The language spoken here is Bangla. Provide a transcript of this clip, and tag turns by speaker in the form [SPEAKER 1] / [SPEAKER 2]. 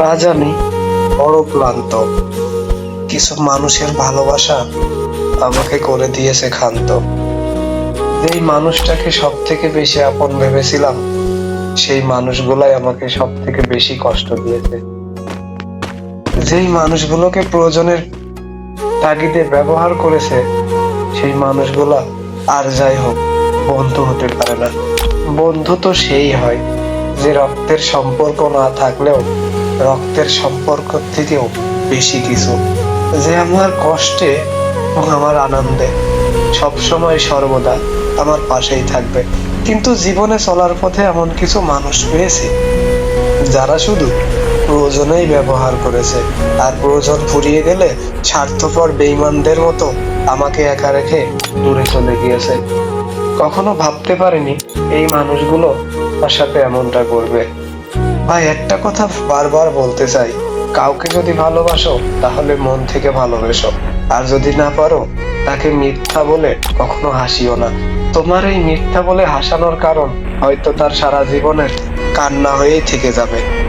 [SPEAKER 1] আজ আমি বড় ক্লান্ত। কিছু মানুষের ভালোবাসা আমাকে করে দিয়েছে ক্ষান্ত। যেই মানুষটাকে সব থেকে বেশি আপন ভেবেছিলাম, সেই মানুষগুলাই আমাকে সব থেকে বেশি কষ্ট দিয়েছে। যেই মানুষগুলোকে প্রয়োজনের তাগিদে ব্যবহার করেছে, সেই মানুষগুলা আর যাই হোক, বন্ধু হতে পারে না। বন্ধু তো সেই হয়, যে রক্তের সম্পর্ক না থাকলেও রক্তের সম্পর্ক থেকেও বেশি কিছু। যে আমার কষ্টে এবং আমার আনন্দে সবসময় সর্বদা আমার পাশেই থাকবে। কিন্তু জীবনে চলার পথে এমন কিছু মানুষ পেয়েছি, যারা শুধু প্রয়োজনেই ব্যবহার করেছে। আর প্রয়োজন ফুরিয়ে গেলে স্বার্থপর বেইমানদের মতো আমাকে একা রেখে দূরে চলে গিয়েছে। কখনো ভাবতে পারিনি এই মানুষগুলো আমার সাথে এমনটা করবে। ভাই, একটা কথা বারবার বলতে চাই। কাউকে যদি ভালোবাসো, তাহলে মন থেকে ভালোবেসো। আর যদি না পারো, তাকে মিথ্যা বলে কখনো হাসিও না। তোমার এই মিথ্যা বলে হাসানোর কারণ হয়তো তার সারা জীবনের কান্না হয়েই থেকে যাবে।